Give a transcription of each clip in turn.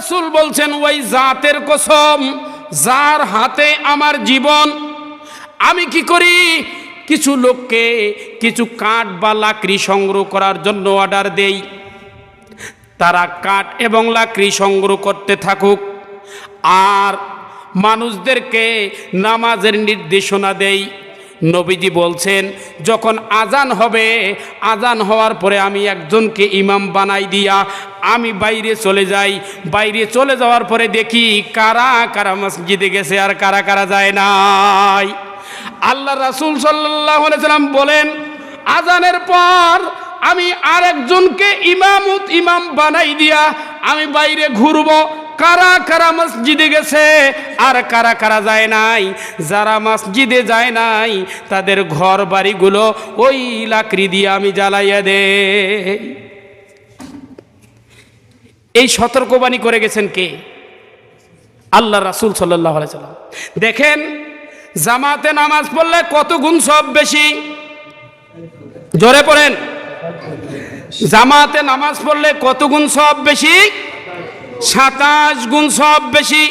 রাসূল বলছেন, ওই জাতের কসম, যার হাতে আমার জীবন, আমি কি করি? কিছু লোককে কিছু কাঠ বা লাকড়ি সংগ্রহ করার জন্য অর্ডার দেই। তারা কাঠ এবং লাকড়ি সংগ্রহ করতে থাকুক আর মানুষদেরকে নামাজের নির্দেশনা দেই। নবীজি বলছেন, যখন আজান হবে, আজান হওয়ার পরে আমি একজনকে ইমাম বানাই দিয়া আমি বাইরে চলে যাই। বাইরে চলে যাওয়ার পরে দেখি কারা কারা মসজিদে গেছে আর কারা কারা যায় নাই। আল্লাহ রাসুল সাল্লাহ সাল্লাম বলেন, আজানের পর আমি আরেকজনকে ইমামত ইমাম বানাই দিয়া আমি বাইরে ঘুরবো কারা কারা মসজিদে গেছে আর কারা কারা যায় নাই? যারা মসজিদে যায় নাই, তাদের ঘর বাড়িগুলো ওই লাকড়ি দিয়ে আমি জ্বালাইয়া দে এই সতর্কবাণী করে গেছেন কে? আল্লাহ রাসুল সাল্লাহ সাল্লাম। দেখেন, জামাতে নামাজ পড়লে কত গুণ সব বেশি? জোরে পড়েন। জামাতে নামাজ পড়লে কত গুণ সব বেশি? সাতাশ গুণ সব বেশি।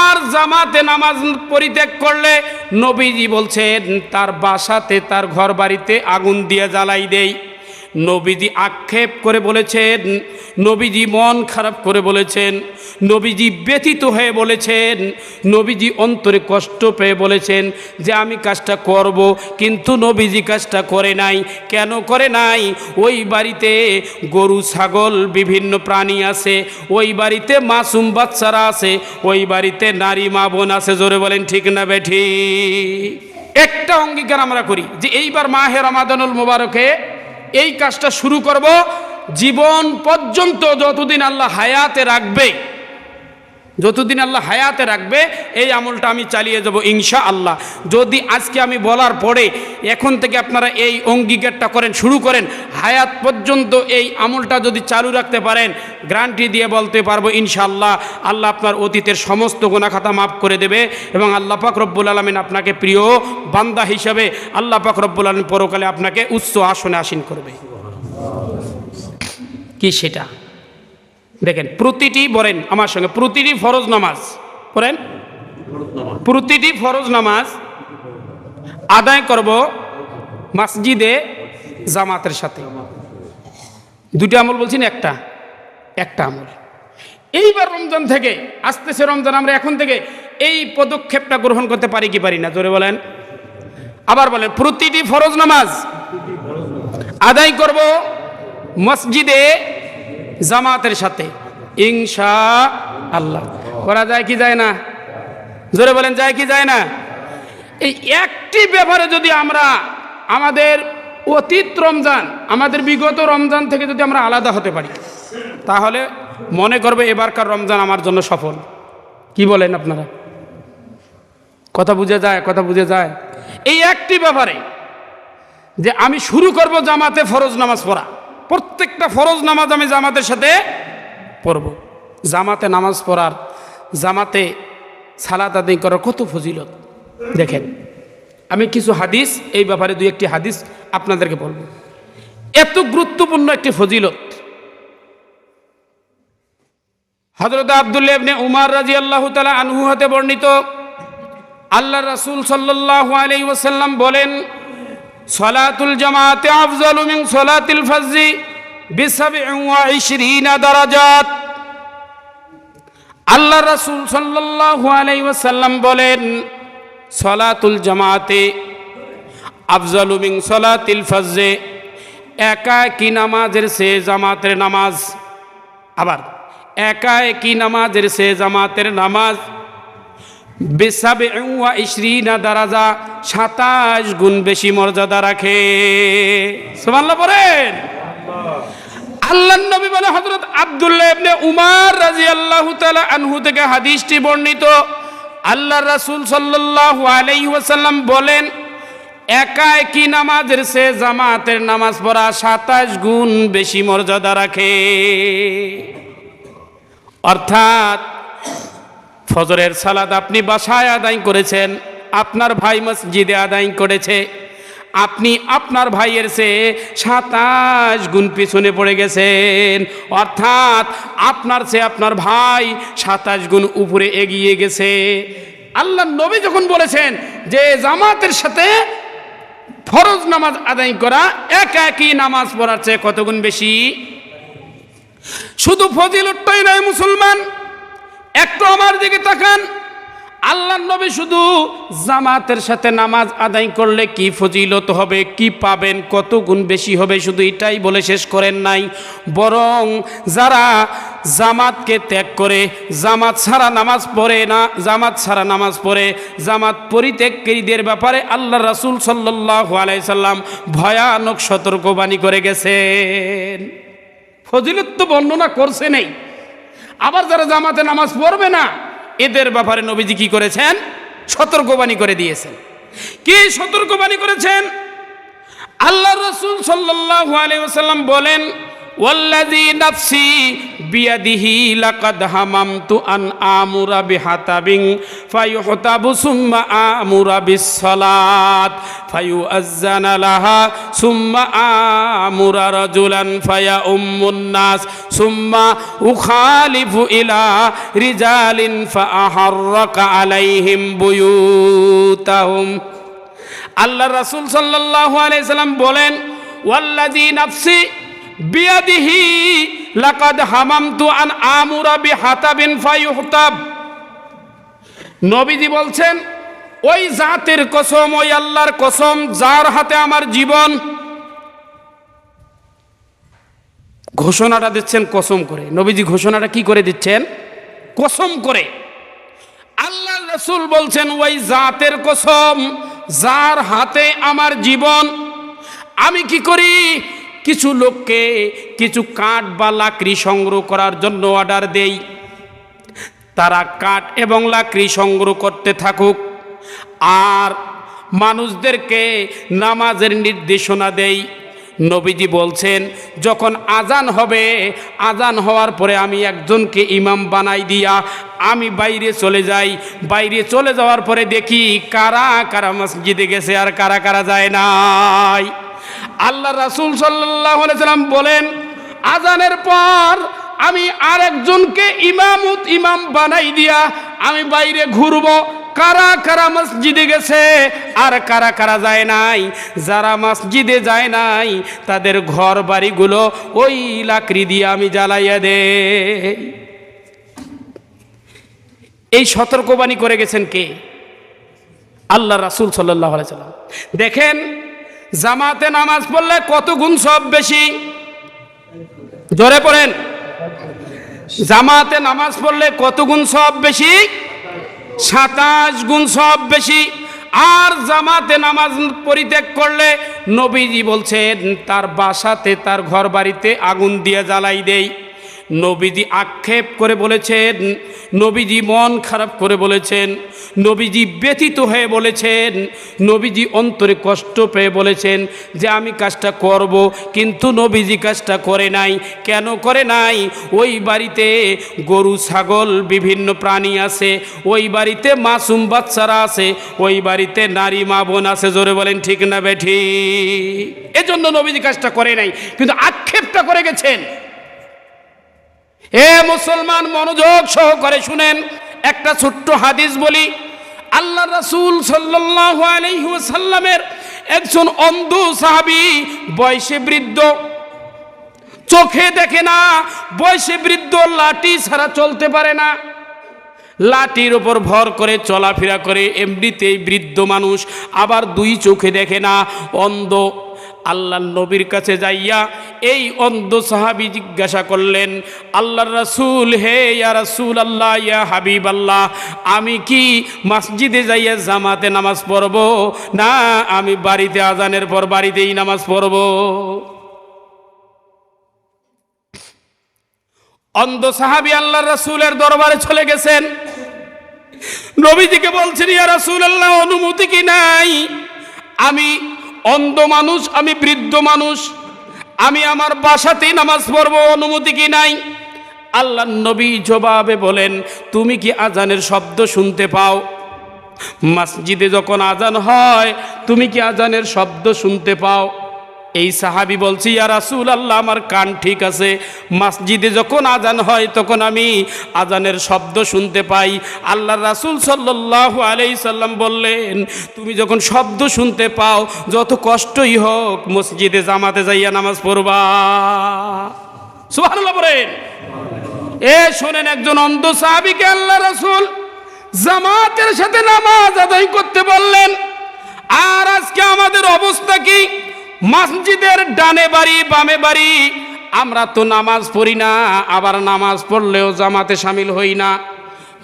আর জামাতে নামাজ পরিত্যাগ করলে নবীজি বলছেন, তার বাসাতে, তার ঘর বাড়িতে আগুন দিয়ে জ্বালাই দেয় নবীজি আক্ষেপ করে বলেছেন, নবীজি মন খারাপ করে বলেছেন নবীজি ব্যথিত হয়ে বলেছেন, নবীজি অন্তরে কষ্ট পেয়ে বলেছেন যে আমি কাজটা করব, কিন্তু নবীজি কাজটা করে নাই। কেন করে নাই? ওই বাড়িতে গরু, ছাগল, বিভিন্ন প্রাণী আছে, ওই বাড়িতে মাসুম বাচ্চারা আছে, ওই বাড়িতে নারী মা বোন আছে, জোরে বলেন ঠিক না বেঠি? একটা অঙ্গীকার আমরা করি যে এইবার মাহে রমাদানুল মোবারকে এই কাজটা শুরু করব, জীবন পর্যন্ত যতদিন আল্লাহ হায়াতে রাখবে। যতদিন আল্লাহ হায়াতে রাখবে, এই আমলটা আমি চালিয়ে যাব ইনশা আল্লাহ যদি আজকে আমি বলার পরে এখন থেকে আপনারা এই অঙ্গীকারটা করেন, শুরু করেন, হায়াত পর্যন্ত এই আমলটা যদি চালু রাখতে পারেন, গ্রান্টি দিয়ে বলতে পারব ইনশাআল্লাহ, আল্লাহ আপনার অতীতের সমস্ত গোনাখাতা মাফ করে দেবে এবং আল্লাহ পাক রব্বুল আলমিন আপনাকে প্রিয় বান্দা হিসাবে আল্লাহ পাক রব্বুল আলমিন পরকালে আপনাকে উচ্চ আসনে আসীন করবে। কি সেটা? দেখেন, প্রতিটি বলেন আমার সঙ্গে, প্রতিটি ফরজ নামাজ, পড়েন? প্রতিটি ফরজ নামাজ আদায় করব মসজিদে, জামাতের সাথে। দুটি আমল বলছি না, একটা? একটা আমল। এইবার রমজান থেকে, আসতেছে রমজান, আমরা এখন থেকে এই পদক্ষেপটা গ্রহণ করতে পারি কি পারি না, জোরে বলেন? আবার বলেন, প্রতিটি ফরজ নামাজ আদায় করব মসজিদে জামাতের সাথে। ইনশা আল্লাহ করা যায় কি যায় না? জোরে বলেন, যায় কি যায় না? এই একটি ব্যাপারে যদি আমরা আমাদের অতীত রমজান, আমাদের বিগত রমজান থেকে যদি আমরা আলাদা হতে পারি, তাহলে মনে করবে এবারকার রমজান আমার জন্য সফল। কি বলেন আপনারা? কথা বুঝে যায়, কথা বুঝে যায়। এই একটি ব্যাপারে যে আমি শুরু করব জামাতে ফরজ নামাজ পড়া। প্রত্যেকটা ফরজ নামাজ আমি জামাতের সাথে পড়ব। জামাতে নামাজ পড়ার, জামাতে সালাত আদায় করার কত ফজিলত? দেখেন, আমি কিছু হাদিস, এই ব্যাপারে দুই একটি হাদিস আপনাদেরকে বলব। এত গুরুত্বপূর্ণ একটি ফজিলত। হজরত আবদুল্লাহ উমার রাজি আল্লাহ তালা আনহু হতে বর্ণিত আল্লাহ রাসূল সাল্লাল্লাহু আলাইহি ওয়াসাল্লাম বলেন সলাতুল জামাতে আফজালু মিন সলাতিল ওয়া দারাজাত। আল্লাহ রাসূল সাল্লাল্লাহু আলাইহি ওয়াসাল্লাম বলেন, সলাতুল জামাতে আফজালু মিন সলাতিল ফজরে একা কি নামাজের সে জামাতের নামাজ। আবার একা একই নামাজের সে জামাতের নামাজ বেসাবে ইশরিনা দারাজা, সাতাশ গুণ বেশি মর্যাদা রাখে। সুবহানাল্লাহ পড়েন? আল্লাহ নবী বলে হযরত আব্দুল্লাহ ইবনে উমার রাদিয়াল্লাহু তাআলা আনহু থেকে হাদিসটি বর্ণিত। আল্লাহ রাসূল সাল্লাল্লাহু আলাইহি ওয়াসাল্লাম বলেন একা একই নামাজের সে জামাতের নামাজ পড়া সাতাশ গুণ বেশি মর্যাদা রাখে। অর্থাৎ ফজরের সালাদ আপনি বাসায় আদায় করেছেন, আপনার ভাই মসজিদে আদায় করেছে। আপনি আপনার ভাইয়ের সে সাতাশ গুণ পিছনে পড়ে গেছেন। অর্থাৎ আপনার সে আপনার ভাই সাতাশ গুণ উপরে এগিয়ে গেছে। আল্লাহ নবী যখন বলেছেন যে জামাতের সাথে ফরজ নামাজ আদায় করা, এক একই নামাজ পড়ার চেয়ে কতগুণ বেশি? শুধু ফজিল ফজিলতটাই নয় মুসলমান একটু আমার দিকে তাকান। আল্লাহ নবী শুধু জামাতের সাথে নামাজ আদায় করলে কি ফজিলত হবে, কি পাবেন, কত গুণ বেশি হবে, শুধু এটাই বলে শেষ করেন নাই। বরং যারা জামাতকে ত্যাগ করে, জামাত ছাড়া নামাজ পড়ে না, জামাত ছাড়া নামাজ পড়ে, জামাত পরিত্যাগকারীদের ব্যাপারে আল্লাহ রাসূল সাল্লাল্লাহু আলাইহি সাল্লাম ভয়ানক সতর্কবাণী করে গেছেন। ফজিলত তো বর্ণনা করছে নেই। আবার যারা জামাতে নামাজ পড়বে না, এদের ব্যাপারে নবীজি কি করেছেন? সতর্কবাণী করে দিয়েছেন। কি সতর্কবাণী করেছেন? আল্লাহ রসুল সাল্লাল্লাহু আলাইহি ওয়াসাল্লাম বলেন ওয়াল্লাযী নাফসি বিয়াদিহি লাকাদ হামামতু আন আমুরা বিহাতাবিন ফায়ুহতাবু সুম্মা আমুরা বিসসালাত ফায়ুআজ্জানা লাহা সুম্মা আমুরা রাজুলান ফায়া উম্মুন নাস সুম্মা উখালিফু ইলা রিজালিন ফাআহাররাকা আলাইহিম বুয়ুতাহুম। আল্লাহ রাসূল সাল্লাল্লাহু আলাইহি সাল্লাম বলেন, ওয়াল্লাযী নাফসি বিয়াদিহি লাকাদ হামামতু আন আমুরা বিহাতাবিন ফায়ুহতাব। নবীজি বলছেন, ওই জাতের কসম, ওই আল্লাহর কসম, যার হাতে আমার জীবন, ঘোষণাটা দিচ্ছেন কসম করে। নবীজি ঘোষণাটা কি করে দিচ্ছেন? কসম করে। আল্লাহ রসুল বলছেন, ওই জাতের কসম, যার হাতে আমার জীবন, আমি কি করি? কিছু লোককে কিছু কাঠ বা লাকড়ি সংগ্রহ করার জন্য অর্ডার দেই। তারা কাঠ এবং লাকড়ি সংগ্রহ করতে থাকুক। আর মানুষদেরকে নামাজের নির্দেশনা দেই। নবীজি বলছেন, যখন আজান হবে, আজান হওয়ার পরে আমি একজনকে ইমাম বানাই দিয়া আমি বাইরে চলে যাই। বাইরে চলে যাওয়ার পরে দেখি কারা কারা মসজিদে গেছে আর কারা কারা যায় নাই। আল্লাহ রাসুল সাল্লাম বলেন, আজানের পর আমি আরেকজনকে ইমামুত ইমাম বানাই দিয়া আমি বাইরে ঘুরবো। কারা কারা মসজিদে গেছে আর কারা কারা যায় নাই? যারা মসজিদে যায় নাই, তাদের ঘর বাড়িগুলো ওই লাকড়ি দিয়ে আমি জ্বালাইয়া দে এই সতর্কবাণী করে গেছেন কে? আল্লাহ রাসুল সাল্লাহ সাল্লাম। দেখেন জামাতে নামাজ পড়লে কত গুণ সব বেশি? জোরে পড়েন। জামাতে নামাজ পড়লে কত গুণ সব বেশি? সাতাশ গুণ সব বেশি। আর জামাতে নামাজ পরিত্যাগ করলে নবীজি বলছেন, তার বাসাতে, তার ঘর বাড়িতে আগুন দিয়ে জ্বালাই দেই। নবীজি আক্ষেপ করে বলেছেন, নবীজি মন খারাপ করে বলেছেন, নবীজি ব্যথিত হয়ে বলেছেন, নবীজি অন্তরে কষ্ট পেয়ে বলেছেন যে আমি কাজটা করব, কিন্তু নবীজি কাজটা করে নাই। কেন করে নাই? ওই বাড়িতে গরু, ছাগল, বিভিন্ন প্রাণী আছে, ওই বাড়িতে মাসুম বাচ্চারা আছে, ওই বাড়িতে নারী মা বোন আছে, জোরে বলেন ঠিক না বেঠি এজন্য নবীজি কাজটা করে নাই, কিন্তু আক্ষেপটা করে গেছেন। এ মুসলমান মনোযোগ সহকারে শুনেন, একটা ছোট্ট হাদিস বলি। আল্লাহ রাসূল ওয়াসাল্লামের একজন অন্ধ সাহাবী, বয়সে বৃদ্ধ। চোখে দেখে না, বয়সে বৃদ্ধ, লাঠি ছাড়া চলতে পারে না। লাঠির ওপর ভর করে চলাফেরা করে, এমনিতেই বৃদ্ধ মানুষ, আবার দুই চোখে দেখে না, অন্ধ। আল্লাহ নবীর কাছে যাইয়া এই অন্ধ সাহাবি জিজ্ঞাসা করলেন আল্লাহ রাসূল, হে ইয়া রাসূল আল্লাহ ইয়া হাবিব আল্লাহ আমি কি মসজিদে যাইয়া জামাতে নামাজ পড়ব? না, আমি বাড়িতে আজানের পর বাড়িতেই নামাজ পড়ব। অন্ধ সাহাবি আল্লাহ রাসূলের দরবারে চলে গেছেন। নবীজিকে বলছেন, ইয়া রাসূল আল্লাহ অনুমতি কি নাই? আমি অন্ধ মানুষ, আমি বৃদ্ধ মানুষ। আমি আমার বাসাতেই নামাজ পড়ব, অনুমতি কি নাই? আল্লাহ নবী জবাবে বলেন, তুমি কি আজানের শব্দ শুনতে পাও? মসজিদে যখন আজান হয়, তুমি কি আজানের শব্দ শুনতে পাও? এই সাহাবি বলছি, ইয়া রাসূল আল্লাহ আমার কান ঠিক আছে। মসজিদে যখন আজান হয়, তখন আমি আজানের শব্দ শুনতে পাই। আল্লাহ রাসূল সাল্লাল্লাহু আলাইহি সাল্লাম বললেন, তুমি যখন শব্দ শুনতে পাও, যত কষ্টই হোক, মসজিদে জামাতে যাইয়া নামাজ পড়বা। বলেন। এ শোনেন একজন অন্ধ সাহাবিকে আল্লাহ রাসূল জামাতের সাথে নামাজ আদায় করতে বললেন, আর আজকে আমাদের অবস্থা কি? মসজিদের ডানে বাড়ি, বামে বাড়ি। আমরা তো নামাজ পড়ি না, আবার নামাজ পড়লেও জামাতে সামিল হই না।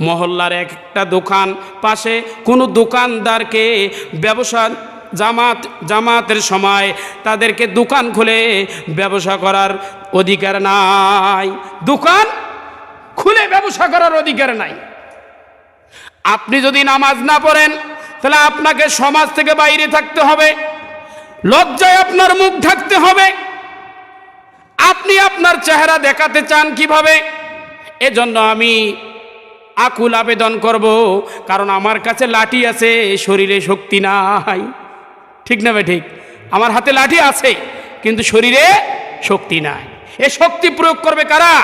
মহল্লার একটা দোকান পাশে কোনো দোকানদারকে ব্যবসা, জামাত, জামাতের সময় তাদেরকে দোকান খুলে ব্যবসা করার অধিকার নাই। দোকান খুলে ব্যবসা করার অধিকার নাই। আপনি যদি নামাজ না পড়েন, তাহলে আপনাকে সমাজ থেকে বাইরে থাকতে হবে। লজ্জায় আপনার মুখ ঢাকতে হবে। আপনি আপনার চেহারা দেখাতে চান কীভাবে? এজন্য আমি আকুল আবেদন করব, কারণ আমার কাছে লাঠি আছে, শরীরে শক্তি নাই। ঠিক না ঠিক? আমার হাতে লাঠি আছে, কিন্তু শরীরে শক্তি নাই। এ শক্তি প্রয়োগ করবে কারা?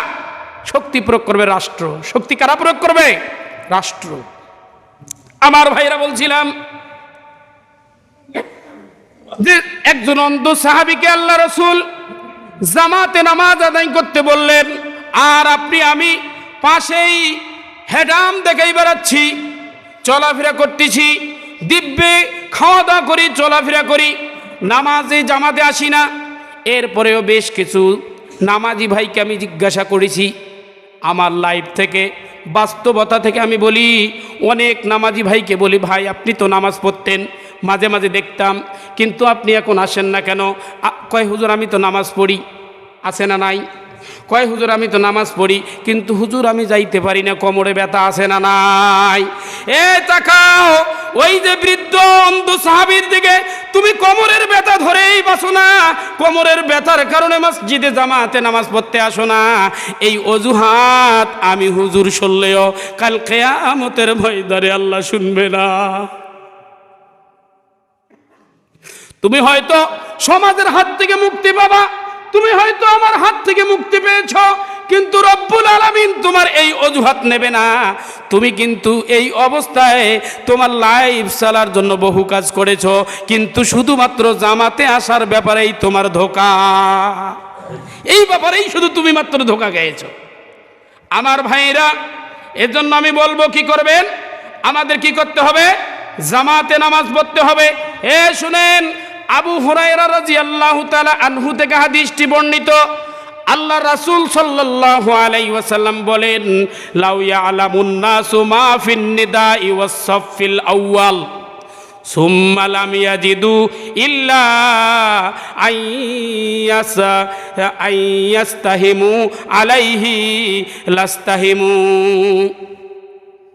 শক্তি প্রয়োগ করবে রাষ্ট্র। শক্তি কারা প্রয়োগ করবে? রাষ্ট্র। আমার ভাইরা বলছিলাম যে একজন অন্ধ সাহাবিকে আল্লাহ রসুল জামাতে নামাজ আদায় করতে বললেন, আর আপনি, আমি পাশেই হেডাম দেখেই বেড়াচ্ছি, চলাফেরা করতেছি, দিব্যে খাওয়া দাওয়া করি, চলাফেরা করি, নামাজে, জামাতে আসি না। এরপরেও বেশ কিছু নামাজি ভাইকে আমি জিজ্ঞাসা করেছি। আমার লাইফ থেকে, বাস্তবতা থেকে আমি বলি, অনেক নামাজি ভাইকে বলি, ভাই, আপনি তো নামাজ পড়তেন মাঝে মাঝে দেখতাম, কিন্তু আপনি এখন আসেন না কেন? কয় হুজুর, আমি তো নামাজ পড়ি। আছে না নাই? কয় হুজুর, আমি তো নামাজ পড়ি, কিন্তু হুজুর, আমি যাইতে পারি না, কোমরে ব্যথা আছে না নাই? এ তাকাও, ওই যে বৃদ্ধ অন্ধ সাহাবীর দিকে, তুমি কোমরের ব্যথা ধরেই বাসো না। কোমরের ব্যথার কারণে মসজিদে জামাতে নামাজ পড়তে আসো না। এই অজুহাত আমি হুজুর শুনলেও, কাল কেয়ামতের ভয় ধরে আল্লাহ শুনবে না। তুমি হয়তো সমাজের হাত থেকে মুক্তি পাবা, তুমি হয়তো আমার হাত থেকে মুক্তি পেয়েছ, কিন্তু রব্বুল আলামিন তোমার এই অজুহাত নেবে না। তুমি কিন্তু এই অবস্থায় তোমার লাইফ চালার জন্য বহু কাজ করেছ, কিন্তু শুধুমাত্র জামাতে আসার ব্যাপারেই তোমার ধোকা। এই ব্যাপারেই শুধু তুমি মাত্র ধোকা খেয়েছো। আমার ভাইরা এজন্য আমি বলব, কি করবেন? আমাদের কি করতে হবে? জামাতে নামাজ পড়তে হবে। এ শুনেন আবু হুরায়রা রাদিয়াল্লাহু তাআলা আনহু থেকে হাদিসটি বর্ণিত। আল্লাহ রাসুল সাল্লাল্লাহু ওয়াসাল্লাম বলেন, লাউ আউয়াল আলাইহি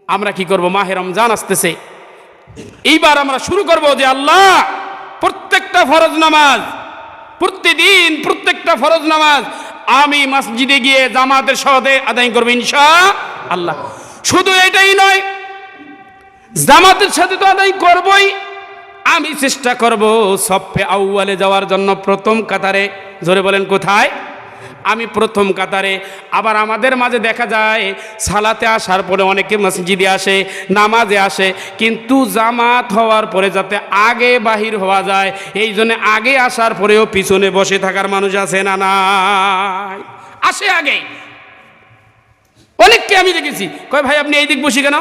আমরা কি করব? মাহে রমজান আসতেছে। এইবার আমরা শুরু করব যে আল্লাহ প্রত্যেকটা ফরজ নামাজ, প্রতিদিন প্রত্যেকটা ফরজ নামাজ আমি মসজিদে গিয়ে জামাতের সহদে আদায় করব ইনশা আল্লাহ শুধু এটাই নয়, জামাতের সাথে তো আদায় করবই। আমি চেষ্টা করব সফে আউয়ালে যাওয়ার জন্য প্রথম কাতারে, জোরে বলেন কোথায়? আমি প্রথম কাতারে। আবার আমাদের মাঝে দেখা যায়, সালাতে আসার পরে অনেকে মসজিদে আসে, নামাজে আসে, কিন্তু জামাত হওয়ার পরে যাতে আগে বাহির হওয়া যায়, এই জন্য আগে আসার পরেও পিছনে বসে থাকার মানুষ আছে না নাই? আসে আগে। অনেককে আমি দেখেছি, কয়, ভাই, আপনি এই দিক বসি কেন?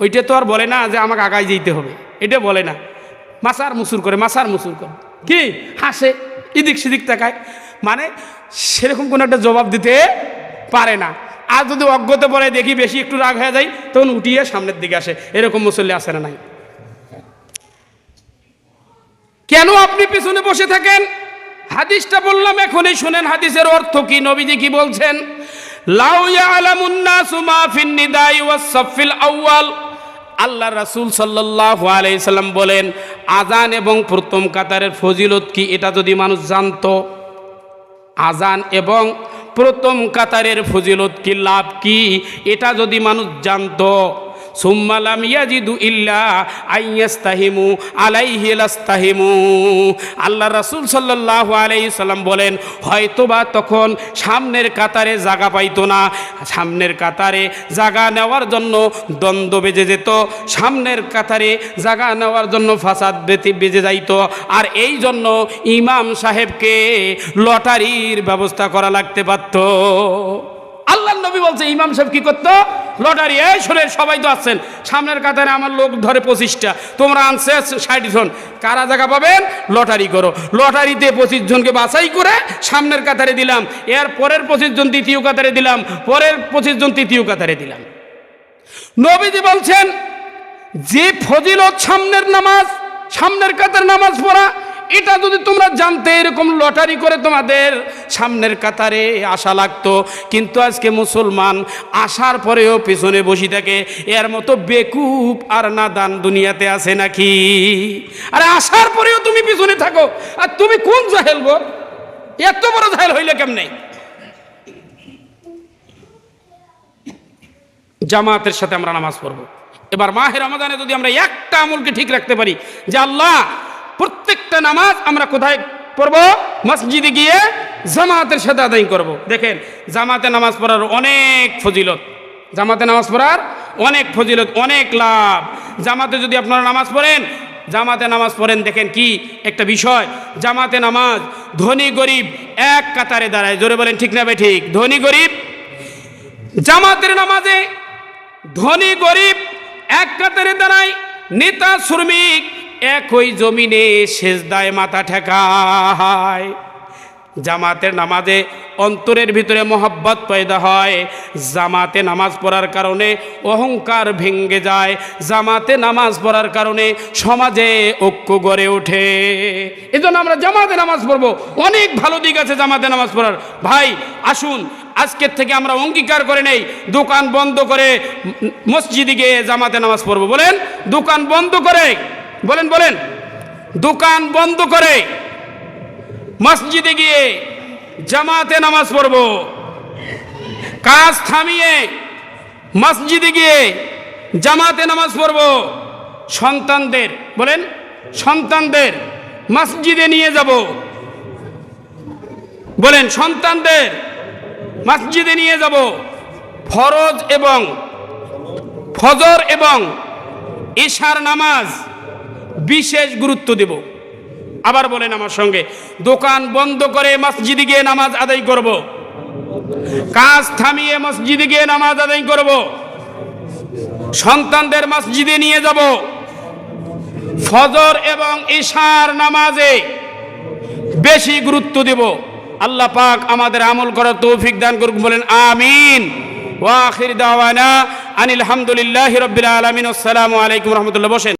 ওইটা তো আর বলে না যে আমাকে আগায় যেতে হবে, এটা বলে না। মাসার মুসুর করে মাসার মুসুর করে। কি? হাসে, এদিক সেদিক তাকায়। মানে সেরকম কোনো একটা জবাব দিতে পারে না। আর যদি অজ্ঞতে পরে দেখি বেশি একটু রাগ হয়ে যায়, তখন উঠিয়ে সামনের দিকে আসে। এরকম মুসল্লি আসে না নাই? কেন আপনি পিছনে বসে থাকেন? হাদিসটা বললাম, এখনই শুনেন। হাদিসের অর্থ কি? নবীজি কি বলছেন? আউয়াল। আল্লাহ রাসূল সাল্লাল্লাহু আলাইহি সাল্লাম বলেন আজান এবং প্রথম কাতারের ফজিলত কি? এটা যদি মানুষ জানতো। আজান এবং প্রথম কাতারের ফজিলত কি লাভ কি? এটা যদি মানুষ জানতো। সুম্মালাম ইয়াজিদু ইল্লা আইয়াস্তাহিমু আলাইহি লাস্তাহিমু। আল্লাহ রাসূল সাল্লাল্লাহু আলাইহি সাল্লাম বলেন, হয়তোবা তখন সামনের কাতারে জায়গা পাইতো না। সামনের কাতারে জায়গা নেওয়ার জন্য দ্বন্দ্ব বেজে যেত, সামনের কাতারে জায়গা নেওয়ার জন্য ফাসাদ বেতে বেজে যাইতো। আর এই জন্য ইমাম সাহেবকে লটারির ব্যবস্থা করা লাগতে পারত। আল্লাহ নবী বলছে, ইমাম সাহেব কি করতো? লটারি, এই শুনে সবাই তো আসছেন। সামনের কাতারে আমার লোক ধরে পঁচিশটা। তোমরা আনছে ষাট জন কারা জায়গা পাবেন? লটারি করো। লটারিতে পঁচিশ জনকে বাছাই করে সামনের কাতারে দিলাম। এর পরের পঁচিশ জন দ্বিতীয় কাতারে দিলাম। পরের পঁচিশ জন তৃতীয় কাতারে দিলাম। নবীজি বলছেন, যে ফজিলত সামনের নামাজ, সামনের কাতার নামাজ পড়া এটা যদি তোমরা জানতে এরকম লটারি করে তোমাদের সামনের কাতারে আশা লাগতো। কিন্তু আজকে মুসলমান আসার পরেও পেছনে বসে থাকে। এর মতো বেকুব আর নাদান দুনিয়াতে আছে নাকি? আরে আসার পরেও তুমি পিছনে থাকো। আর তুমি কোন জাহেল গো? এত বড় জাহেল হইলে কেমনে? জামাতের সাথে আমরা নামাজ পড়ব। এবার মাহের রমাদানে যদি আমরা একটা আমলকে ঠিক রাখতে পারি যে আল্লাহ প্রত্যেকটা নামাজ আমরা কোথায় পড়ব? মসজিদে গিয়ে জামাতের সাথে আদায় করব। দেখেন, জামাতে নামাজ পড়ার অনেক ফজিলত। জামাতে নামাজ পড়ার অনেক ফজিলত, অনেক লাভ। জামাতে যদি আপনারা নামাজ পড়েন, জামাতে নামাজ পড়েন, দেখেন কি একটা বিষয়। জামাতে নামাজ ধনী গরিব এক কাতারে দাঁড়ায়। জোরে বলেন, ঠিক না ভাই ঠিক? ধনী গরিব। জামাতের নামাজে ধনী গরিব এক কাতারে দাঁড়ায়। নেতা শ্রমিক একই জমিনে সেজদায় মাথা ঠেকায়। জামাতের নামাজে অন্তরের ভিতরে মোহাব্বত পয়দা হয়। জামাতে নামাজ পড়ার কারণে অহংকার ভেঙ্গে যায়। জামাতে নামাজ পড়ার কারণে সমাজে ঐক্য গড়ে ওঠে। এজন্য আমরা জামাতে নামাজ পড়ব। অনেক ভালো দিক আছে জামাতে নামাজ পড়ার। ভাই, আসুন। আজকের থেকে আমরা অঙ্গীকার করে নেই। দোকান বন্ধ করে মসজিদে গিয়ে জামাতে নামাজ পড়ব। বলেন, দোকান বন্ধ করে। বলেন বলেন। দোকান বন্ধ করে মসজিদে গিয়ে জামাতে নামাজ পড়ব। কাজ থামিয়ে মসজিদে গিয়ে জামাতে নামাজ পড়ব। সন্তানদের, বলেন, সন্তানদের মসজিদে নিয়ে যাব। বলেন, সন্তানদের মসজিদে নিয়ে যাব। ফরজ এবং ফজর এবং ঈশার নামাজ বিশেষ গুরুত্ব দেব। আবার বলেন আমার সঙ্গে, দোকান বন্ধ করে মসজিদে গিয়ে নামাজ আদায় করব। কাজ থামিয়ে মসজিদে গিয়ে নামাজ আদায় করব। সন্তানদের মসজিদে নিয়ে যাব। ফজর এবং ঈশার নামাজে বেশি গুরুত্ব দেব। আল্লাহ পাক আমাদের আমল করার তৌফিক দান করুক, বলেন আমিন। ওয়াখির দাওয়ানা আনিল হামদুলিল্লাহি রাব্বিল আলামিন। আসসালামু আলাইকুম রহমতুল্লাহ। বসেন।